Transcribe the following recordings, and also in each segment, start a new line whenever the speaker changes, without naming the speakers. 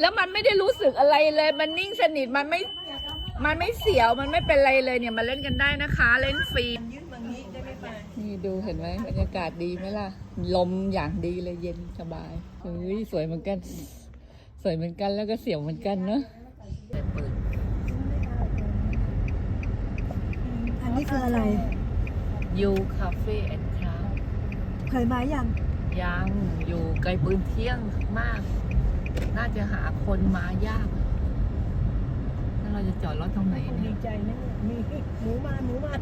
แล้วมันไม่ได้รู้สึกอะไรเลย มันนิ่งสนิท มันไม่ มันไม่เสียว มันไม่เป็นไรเลยเนี่ย มาเล่นกันได้นะคะ เล่นฟรี นี่ดูเห็นไหมบรรยากาศดีไหมล่ะ ลมอย่างดีเลยเย็นสบายเฮ้ยสวยเหมือนกัน สวยเหมือนกันแล้วก็เสียวเหมือนกันเนอะ
อันนี้คืออะไร
ยูคาเฟ่แอนด์คราฟ
เคยมายัง
ยังอยู่ไกลปืนเที่ยงมาก น่าจะหาคนมายาก แล้วเราจะจอดรถตรงไหน
ดี
เนี่ย
ใจนะเนี่ยมีหมูมาหมูมา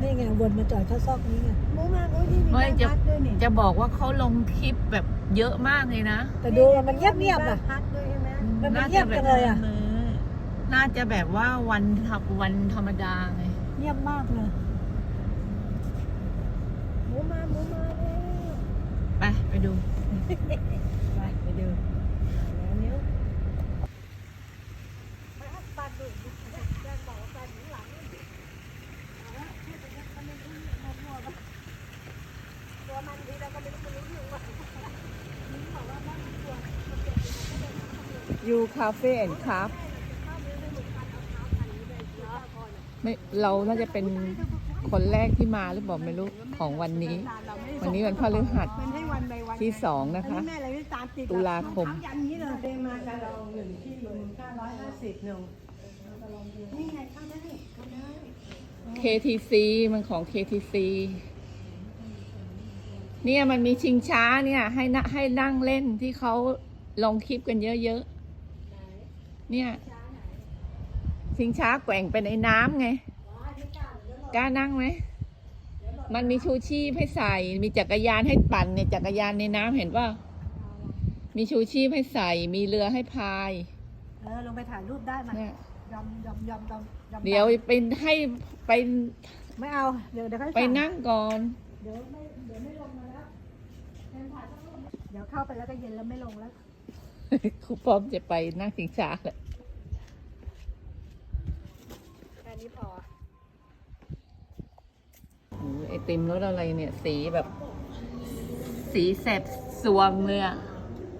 นี่ไงวนมาจอดเข้าซอกนี้ไงหมูมาโอ้ยนี่มี
ไม่
บ้าน
จะ
พักด้วยนี่
จะบอกว่าเขาลงคลิปแบบเยอะมากเลยนะ
แต่ดูมันเงียบเงียบๆอะ
พักด้วยใช่ไหม
มันเงียบจังเลยอะ
น่าจะแบบว่าวันทับวันธรรมดาไง
เงียบมากเลย
หมูมาหมูมาแล้ว
ไปไปดู
ไปไปดู
แล้วนิ้ว
ยูคาเฟ่แอนด์คราฟไม่เราน่าจะเป็นคนแรกที่มาหรือเปล่าไม่รู้ของวันนี้ วันนี้วันพฤหัส
มันให้วันใบวัน
ที่สองนะคะ
แม่อะไรไม่ตามติด
ตุลาคม
ยันนี้เลยเดมากับเราหนึ่งที่หนึ่งเก้าร้อยห้าสิบหนึ่งนี่ไงเข้าได้เข้าได้
KTC มันของ KTC เนี่ยมันมีชิงช้าเนี่ย ให้นะให้นั่งเล่นที่เขาลงคลิปกันเยอะๆ เนี่ยชิงช้าแกว่งไปในน้ำไงกล้านั่งไหม มันมีชูชีพให้ใส่ มีจักรยานให้ปั่นเนี่ยจักรยานในน้ำเห็นป่ะมีชูชีพให้ใส่ มีเรือให้พาย
เออลงไปถ่ายรูปได้ไหม
เนี่ย
ยำยำยำยำยำ
เดี๋ยวไปให้ไป
ไม่เอา เดี๋ยวเดี๋ยวค่อย
ไป
สั่ง
นั่งก่อน
เดี๋ยวไม่เดี๋ยวไม่ลงมาแล้วเดี๋ยวเข้าไปแล้วก็เย็นแล้วไม่ลงแล้ว
ครูป้อมจะไปนั่งชิงช้าแหละ
แค่นี้พอ
โอ้ยไอติมรสอะไรเนี่ย สีแบบ สีแสบสวงเลยอะ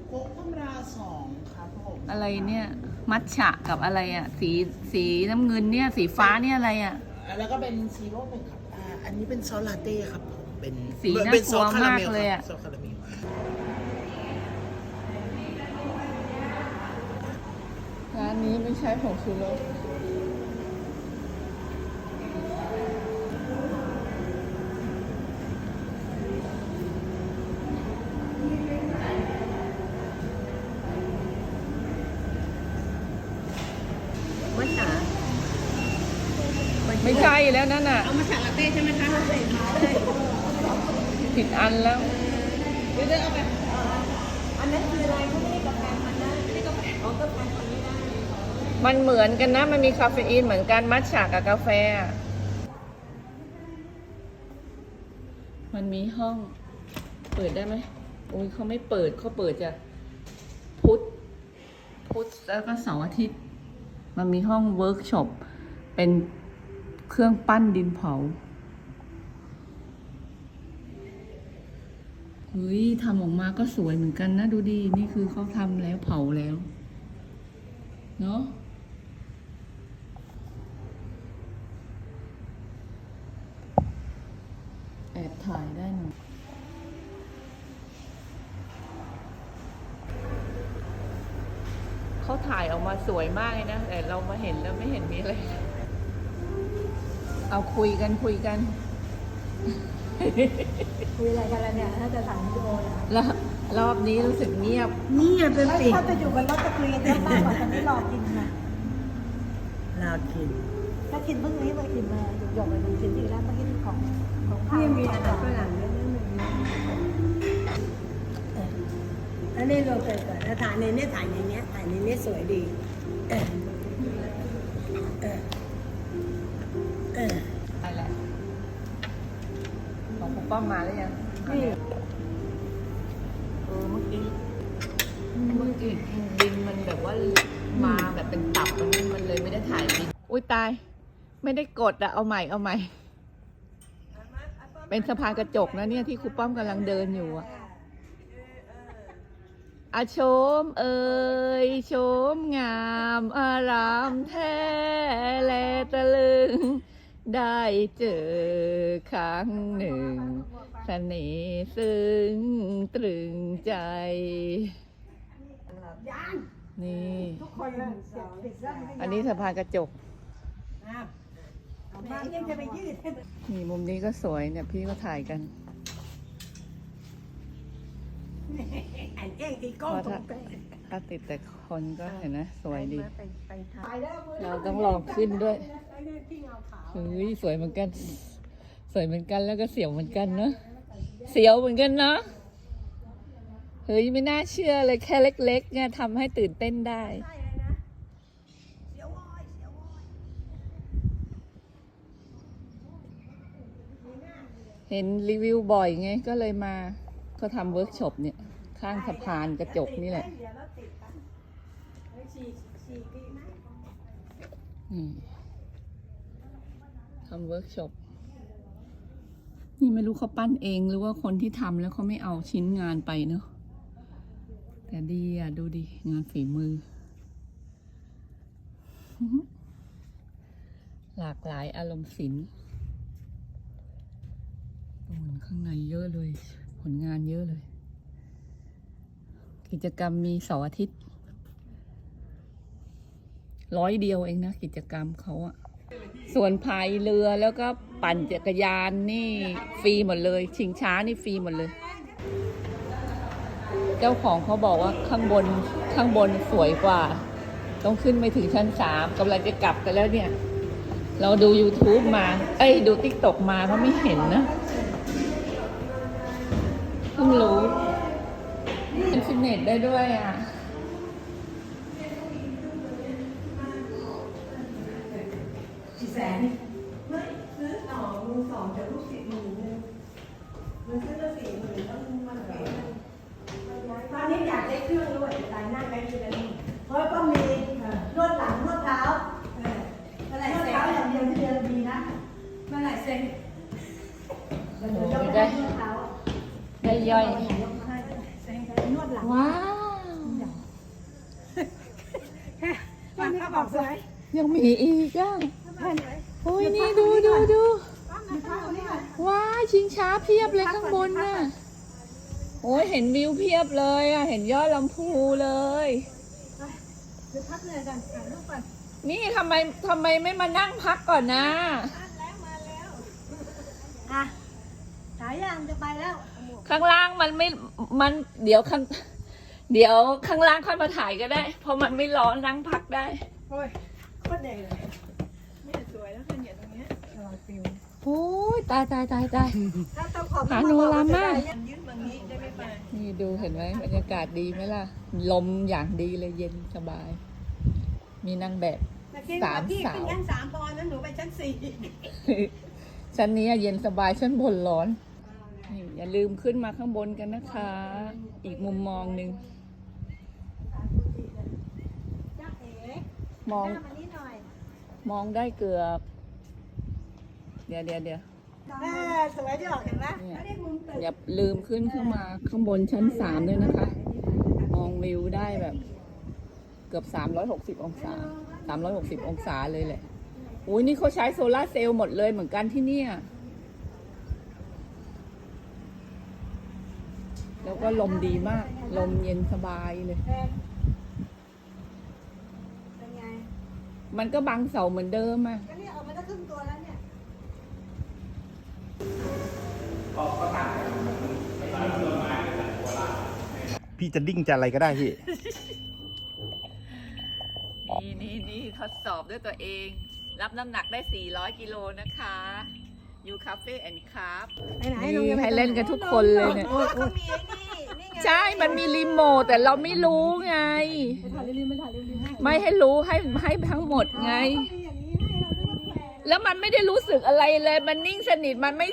โค้กธรรมดาสองครับผม
อะไรเนี่ย มัทฉะกับอะไรอะสีสีน้ำเงินเนี่ย สีฟ้าเนี่ยอะไรอะ
อ่าแล้วก็เป็นซีโร่หนึ่งครับอ่าอันนี้เป็นซอสลาเต้ครับผมเป็น
สี
เป็นซอส
น่ากลัว
คาราเมล
มากเลย
ค
อะ
รับซอสคาราเมล
ร้านนี้ไม่ใช้ผงชูรส
มัทฉะ
ไม่ใช่แล้วนั่นน่ะ
เอามัทฉะลาเต้ใช่ไหมคะ
ผิดอันแล้ว
เดี๋ยวเดี๋ยวเอาไป อันนั้นคืออะไรเขาไม่ได้กาแฟมันนะไม่ได้กาแฟอ๋อกาแฟ มัน
เหมือนกันนะ มันมีคาเฟอีนเหมือนกันมัทฉะกับกาแฟ มันมีห้อง เปิดได้ไหมโอ้ยเขาไม่เปิดเขาเปิดจะพุธพุธแล้วก็เสาร์อาทิตย์ มันมีห้องเวิร์กช็อปเป็นเครื่องปั้นดินเผาเฮ้ยทำออกมาก็สวยเหมือนกันนะ ดูดี นี่คือเขาทำแล้วเผาแล้ว เนาะ แอบ ถ่ายได้หน่อยเขาถ่ายออกมาสวยมากเลยนะ แต่เรามาเห็นแล้วไม่เห็นมีอะไร เอาคุยกันคุยกัน
คุยอะไรกันแล้วเนี่ย ถ้าจะถ่ายวิดีโอนะ
แล้วรอบนี้รู้สึกเงียบ
นี่เป็น
ถ้า
ปีก
ถ้าจะอยู่กันรถจะคุยกันเยอะมากกว่าตอนนี้รอกินนะ
ลากิน
ถ้ากินเพิ่งนี้มากินมาหยกๆไปดูชิ้นอีกแล้วเมื่อกี้ของของข้าว
นนี้เราเคยเกิดแล้วถ่ายในเนี้ยถ่ายในเนี้ยถ่ายในเนี้ยสวยดีเออเออเออ
ไปแหละของคุณป้อมมาแล้วยัง
นี่
เออเมื่อกี้เมื่อกี้ดินมันแบบว่ามาแบบเป็นตับมันมันเลยไม่ได้ถ่ายดินอุ้ยตาย ไม่ได้กดอะเอาใหม่เอาใหม่ เป็นสะพานกระจกนะเนี่ยที่ครูป้อมกำลังเดินอยู่อะ อาชมเอ้ยชมมงามอารามแท้แลตะลึง ได้เจอครั้งหนึ่งเสน่ห์ซึ้งตรึงใจ นี่
ทุกคนเลยปิดแล้ว
อันนี้สะพานกระจก
มายังจะไปยืด
นี่มุมนี้ก็สวยเนี่ยพี่ก็ถ่ายกัน
อันเองตี
เพ
ก้อง
ราะ
ตร
ถ้าง
เป๊ะ
ถ้าติดแต่คนก็เห็นนะ สวยดี
ไปแล้วมือ
เราต้องลองขึ้นด้วย
ไอ้เนี่ยที่เงาขาว
เฮ้ยสวยเหมือนกัน สวยเหมือนกันแล้วก็เสียวเหมือนกันเนอะเสียวเหมือนกันเนาะเฮ้ยไม่น่าเชื่อเลยแค่เล็ก ๆ เนี่ยทำให้ตื่นเต้นได้
ใช่เลยนะเสียววอยเสียววอย
เห็นรีวิวบ่อยไงก็เลยมา เขาทำเวิร์กช็อปเนี่ย ข้างสะพานกระจกนี่แหละ
เดี๋ยวเราติดกันไอ้ฉีกฉีกดีไหม
อืมทำเวิร์กช็อปนี่ไม่รู้เขาปั้นเองหรือว่าคนที่ทำแล้วเขาไม่เอาชิ้นงานไปเนอะแต่ดีอะ ดูดิ งานฝีมือ หลากหลายอารมณ์ศิลป์โอ้โหข้างในเยอะเลยผ ลงานเยอะเลย กิจกรรมมีเสาร์อาทิตย์ ร้อยเดียวเองนะ กิจกรรมเขาอะส่วนพายเรือแล้วก็ปั่นจักรยานนี่ฟรีหมดเลย ชิงช้านี่ฟรีหมดเลย เจ้าของเขาบอกว่าข้างบนข้างบนสวยกว่า ต้องขึ้นไปถึงชั้นสามกำลังจะกลับกันแล้วเนี่ย เราดู YouTube มา เอ้ย ดู t ิ k t o k มาก็ไม่เห็นนะ ฟิตเนสได้ด้วยอะ
สี่แสนไม่ซื้อสองมือสองจะลูกศิษย์หมื่นนึงมันซื้อละสี่หมื่นแล้วมันเปลี่ยนตอนนี้อยากได้เครื่องด้วยหลายหน้าไปทีละนี่
เพราะต้องมีนวดหลังนวดเท้า
เออเมื่อไห
น
ร่
วด
เซ็
เท้าน อย่างเดียวที่เดียวดีนะ
เมื่อไหร่เซ็น
เดี๋ยวยกให้นวดเท้า
ได้ย่อย
ยกมาให้นวดหลัง
ว้าว
มันเขาบอกสว ย
ยังมีอีกอะโอ้ยนี่ดูดูดูว้าวชิงช้าเพียบเลยข้างบนน่ะโอ้ยเห็นวิวเพียบเลยอะ เห็นยอดลำพูเลย
เดี๋ยวพักเหนื่อยกันถ่ายรูปก่อน
นี่ทำไมทำไมไม่มานั่งพักก่อนนะ
อะถ่ายยังจะไปแล้ว
ข้างล่างมันไม่มันเดี๋ยวข้างเดี๋ยวข้างล่างค่อยมาถ่ายก็ได้ เพราะมันไม่ร้อนนั่งพักได้
โอ้ยโคตรเหนื่อยเลยเนี่ยสวยแล้วค่ะเนี่ยตรงเนี้ยรอยปิว
โอ้ยตายตายตายตาย
ถ้าต้องขอบ
หาโนรามา
ยืดบางนี้ได้ไหมป้า
นี่ดูเห็นไหมบรรยากาศดีไหมล่ะ ลมอย่างดีเลยเย็นสบาย มีนางแบบ สามสาว
ขึ้นชั้นสามพอนั้นหนูไปชั้นสี่
ชั้นนี้เย็นสบายชั้นบนร้อนนี่อย่าลืมขึ้นมาข้างบนกันนะคะ อีกมุมมองหนึ่ง
จ้าเอ๋
มอง
หน้ามานี่หน่อย
มองได้เกือบ เดี๋ยวเดี๋ยวเดี๋ยว
แม่สวยที่ออกเห็นไหม
เนี่ย
ไม่ได้มุมตึก
อย่าลืมขึ้นเข้ามาข้างบนชั้นสามด้วยนะคะ มองวิวได้แบบ เกือบสามร้อยหกสิบองศาสามร้อยหกสิบองศาเลยแหละอุ้ยนี่เขาใช้โซลาร์เซลล์หมดเลยเหมือนกันที่เนี่ยแล้วก็ลมดีมาก ลมเย็นสบายเลย
เป็นไง
มันก็บังเสาเหมือนเดิมอะ
ก็เนี่ยออกมาได้ครึ่งตัวแล้วเนี่ย
พี่จะดิ้งจะอะไรก็ได้พี่
นี่นี่นี่ทดสอบด้วยตัวเอง รับน้ำหนักได้ 400 กิโลนะคะอยู่คาเฟ่แอนด์คาฟ
ไปไหน
นี่
ลงยังไง
ให้เล่นกันทุกคนเลยเนี่ย
เขามีไอ้นี่นี่ไง
ใช่ มันมีรีโมทแต่เราไม่รู้ไง
ไปถ่ายริมๆไปถ่ายริมๆให้
ไม่ให้รู้ให้ให้ทั้งหมดไง
มีอย่างนี้ให้เราด้วยว่าแปลก
แล้วมันไม่ได้รู้สึกอะไรเลย มันนิ่งสนิทมันไม่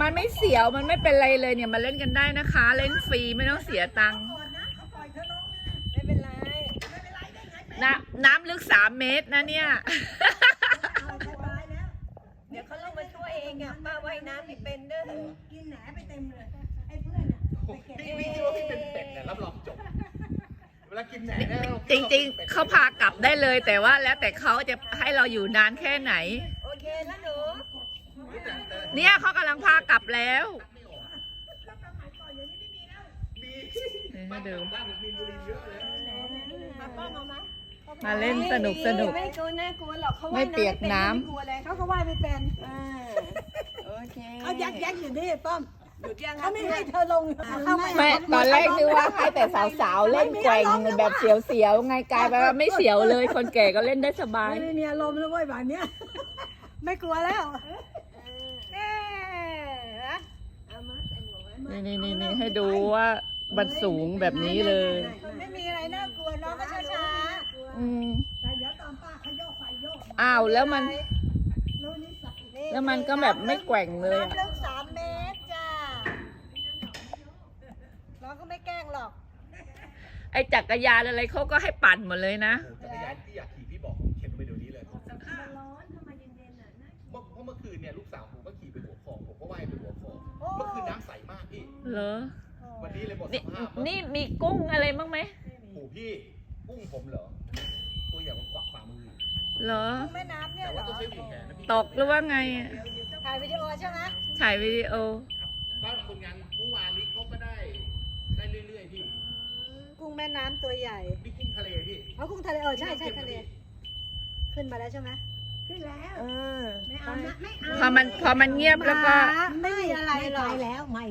มันไม่เสียวมันไม่เป็นไรเลยเนี่ยมาเล่นกันได้นะคะ เล่นฟรีไม่ต้องเสียตังค์
ไม่เป็นไร
น้ำน้ำลึกสามเมตรนะเนี่ย
เดี๋ยวเขาลงมาช่วยเองอะป้าว่ายน้ำไม่เป็นเด้อ
กินแหนไปเต็มเลยไอ้เพื่อนอะไปเก็บ
พี่พี่คิดว่าพี่เป็นเป็ดเนี่ยรับรองจบเวลากินไหนได้
จริง ๆ เขาพากลับได้เลย แต่ว่าแล้วแต่เขาจะให้เราอยู่นานแค่ไหน
โอเคแล้วหนู
เนี่ยเขากำลังพากลับแล้วนี่ให้ดู
มาป้องเอามา
มาเล่นสนุกสนุก
ไม่กลัวน่ากลัวหรอกเขา
ไม่เปียกน้ำ
ไม่กลัวเลย
เขาก็ว่ายไม่เป็น
อ่าโอเค
เขายักยักอยู่นี่ป้อม
หยุดยังครั
เขา
บ
ไม่ให้เธอลงเข้าไป
แม่ตอนแรกนึกว่าให้แต่สาวๆเล่นแกว่งแบบเสียวๆไงกลายไปว่าไม่เสียวเลย คนแก่ก็เล่นได้สบาย
ไม่มีอารมณ์แล้วเว้ยแบบเนี้ยไม่กลัวแล้ว
เอ๊ะเอามาใส่หมวกไว้
นี่นี่นี่นี่ให้ดูว่ามันสูงแบบนี้เลย
มันไม่มีอะไรน่ากลัวน้องก็ช้า
อืม
ๆแต่เดี๋ยวตอนป้าเขาโยกไปโยก
อ้าวแล้วมัน
รู้นิสัย
แล้วมันก็แบบไม่แกว่งเลยอะ
น้ำลึกสามเมตรจ้า น้องก็ไม่แกล้งหรอก
ไอจักรยานอะไรเขาก็ให้ปั่นหมดเลยนะ
จักรยานที่อยากขี่พี่บอกผมเข็นไปเดี๋ยวนี้เลย
มันร้อนทำไมเย็นๆน่ะน่า
เมื่อเพราะเมื่อคืนเนี่ยลูกสาวผมก็ขี่ไปหัวคลองผมก็ว่ายไปหัวคลองเมื่อคืนน้ำใสมากพี่
เหรอ
วันนี้เลยหมดส
นี่
ภาพ
นี่มีกุ้งอะไรบ้างไหม
โอ้พี่กุ้งผมเหรอตัวใหญ่กว่าฝ่ามือ
เหรอ
แม่น้ำเนี่ย
แต่
เหร
ว่า
อ
ต้องใช้เหวี่ยงแขนนะพี่
ตกหรือว่าไงอะ
ถ่ายวิดีโอใช่ไหม
ถ่ายวิดีโอ
บ้านคนงานเมื่อวานนี้เขาก็ได้ได้เรื่อยๆพี่
กุ้งแม่น้ำตัวใหญ่
นี่กุ้งทะเลพี่
เอากุ้งทะเลเออใช่ใช่ทะเล ขึ้นมาแล้วใช่ไหม
ขึ้นแล้ว
เออ
ไม่เอานะไม่เอา
พอมันพอมันเงียบแล้วก็
ไม่มีอะไรหรอกแล้วไม่